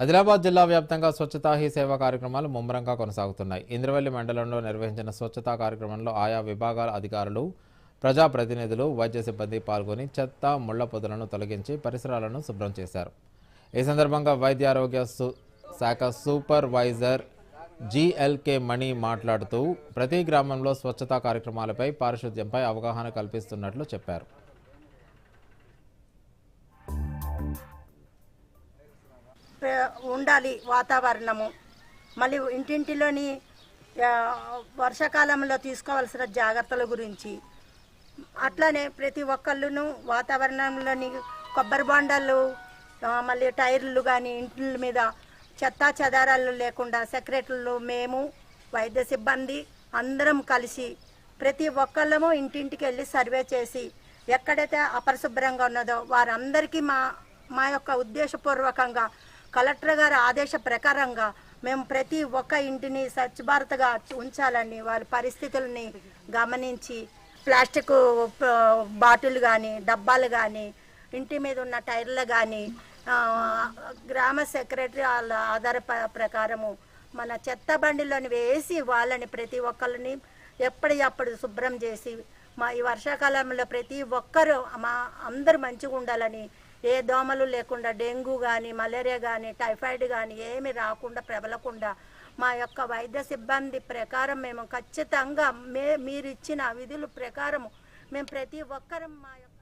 ఆదిలాబాద్ జిల్లా వ్యాప్తంగా స్వచ్ఛతా హీ సేవా కార్యక్రమాలు ముమ్మరంగా కొనసాగుతున్నాయి. ఇంద్రవెల్లి మండలంలో నిర్వహించిన స్వచ్ఛతా కార్యక్రమంలో ఆయా విభాగాల అధికారులు ప్రజాప్రతినిధులు వైద్య సిబ్బంది పాల్గొని చెత్త ముళ్ళ పొదలను తొలగించి పరిసరాలను శుభ్రం చేశారు. ఈ సందర్భంగా వైద్య ఆరోగ్య సు- శాఖ సూపర్వైజర్ జిఎల్కే మణి మాట్లాడుతూ ప్రతి గ్రామంలో స్వచ్ఛతా కార్యక్రమాలపై పారిశుద్ధ్యంపై అవగాహన కల్పిస్తున్నట్లు చెప్పారు. ఉండాలి వాతావరణము. మళ్ళీ ఇంటింటిలోని వర్షాకాలంలో తీసుకోవాల్సిన జాగ్రత్తల గురించి. అట్లానే ప్రతి ఒక్కళ్ళును వాతావరణంలోని కొబ్బరి బొండాలు మళ్ళీ టైర్లు కానీ ఇంట్ల మీద చెత్తా చెదారాలు లేకుండా సెక్రటరీలు మేము వైద్య సిబ్బంది అందరం కలిసి ప్రతి ఒక్కళ్ళము ఇంటింటికి వెళ్ళి సర్వే చేసి ఎక్కడైతే అపరిశుభ్రంగా ఉన్నదో వారందరికీ మా మా యొక్క ఉద్దేశపూర్వకంగా కలెక్టర్ గారి ఆదేశ ప్రకారంగా మేము ప్రతి ఒక్క ఇంటిని స్వచ్ఛ భారత్గా ఉంచాలని వారి పరిస్థితుల్ని గమనించి ప్లాస్టిక్ బాటిల్ కానీ డబ్బాలు కానీ ఇంటి మీద ఉన్న టైర్లు కానీ గ్రామ సెక్రటరీ వాళ్ళ ఆధార ప్రకారము మన చెత్త బండిలోని వేసి వాళ్ళని ప్రతి ఒక్కరిని ఎప్పటికప్పుడు శుభ్రం చేసి మా ఈ వర్షాకాలంలో ప్రతి ఒక్కరూ మా అందరూ మంచిగా ఉండాలని ఏ దోమలు లేకుండా డెంగ్యూ కానీ మలేరియా కానీ టైఫాయిడ్ కానీ ఏమి రాకుండా ప్రబలకుండా మా యొక్క వైద్య సిబ్బంది ప్రకారం మేము ఖచ్చితంగా మే మీరు ఇచ్చిన ప్రకారం మేము ప్రతి ఒక్కరం మా యొక్క